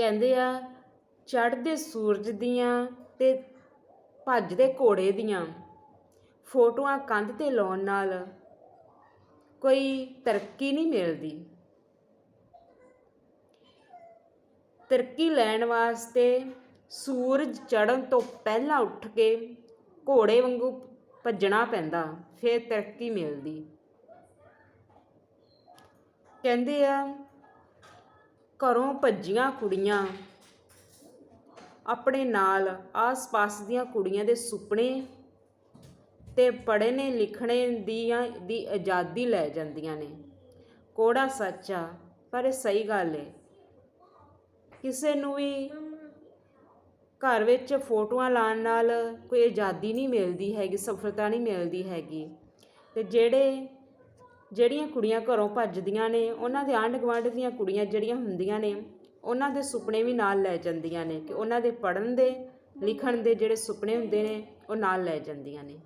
ਕਹਿੰਦੇ ਆ, ਚੜ੍ਹਦੇ ਸੂਰਜ ਦੀਆਂ ਅਤੇ ਭੱਜਦੇ ਘੋੜੇ ਦੀਆਂ। ਫੋਟੋਆਂ ਕੰਧ ਤੇ ਲਾਉਣ ਨਾਲ ਕੋਈ ਤਰੱਕੀ ਨਹੀਂ ਮਿਲਦੀ। ਤਰੱਕੀ ਲੈਣ ਵਾਸਤੇ ਸੂਰਜ ਚੜ੍ਹਨ ਤੋਂ ਪਹਿਲਾਂ ਉੱਠ ਕੇ ਘੋੜੇ ਵਾਂਗੂ ਭੱਜਣਾ ਪੈਂਦਾ, ਫਿਰ ਤਰੱਕੀ ਮਿਲਦੀ। ਕਹਿੰਦੇ ਆ ਘਰੋਂ ਭੱਜੀਆਂ ਕੁੜੀਆਂ। ਆਪਣੇ ਨਾਲ ਆਸ-ਪਾਸ ਦੀਆਂ ਕੁੜੀਆਂ ਦੇ ਸੁਪਨੇ ਤੇ ਪੜ੍ਹਨੇ ਲਿਖਣੇ ਦੀਆਂ ਦੀ ਆਜ਼ਾਦੀ ਲੈ ਜਾਂਦੀਆਂ ਨੇ। ਕੋੜਾ ਸੱਚ ਆ, ਪਰ ਇਹ ਸਹੀ ਗੱਲ ਏ। ਕਿਸੇ ਨੂੰ ਵੀ ਘਰ ਵਿੱਚ ਫੋਟੋਆਂ ਲਾਉਣ ਨਾਲ ਕੋਈ ਆਜ਼ਾਦੀ ਨਹੀਂ ਮਿਲਦੀ ਹੈਗੀ, ਸਫਲਤਾ ਨਹੀਂ ਮਿਲਦੀ ਹੈਗੀ। ਤੇ ਜਿਹੜੇ ਜਿਹੜੀਆਂ ਕੁੜੀਆਂ ਘਰੋਂ ਭੱਜਦੀਆਂ ਨੇ, ਉਹਨਾਂ ਦੇ ਆਂਢ ਗੁਆਂਢ ਦੀਆਂ ਕੁੜੀਆਂ ਜਿਹੜੀਆਂ ਹੁੰਦੀਆਂ ਨੇ, ਉਹਨਾਂ ਦੇ ਸੁਪਨੇ ਵੀ ਨਾਲ ਲੈ ਜਾਂਦੀਆਂ ਨੇ ਕਿ ਉਹਨਾਂ ਦੇ ਪੜ੍ਹਨ ਦੇ, ਲਿਖਣ ਦੇ ਜਿਹੜੇ ਸੁਪਨੇ ਹੁੰਦੇ ਨੇ, ਉਹ ਨਾਲ ਲੈ ਜਾਂਦੀਆਂ ਨੇ।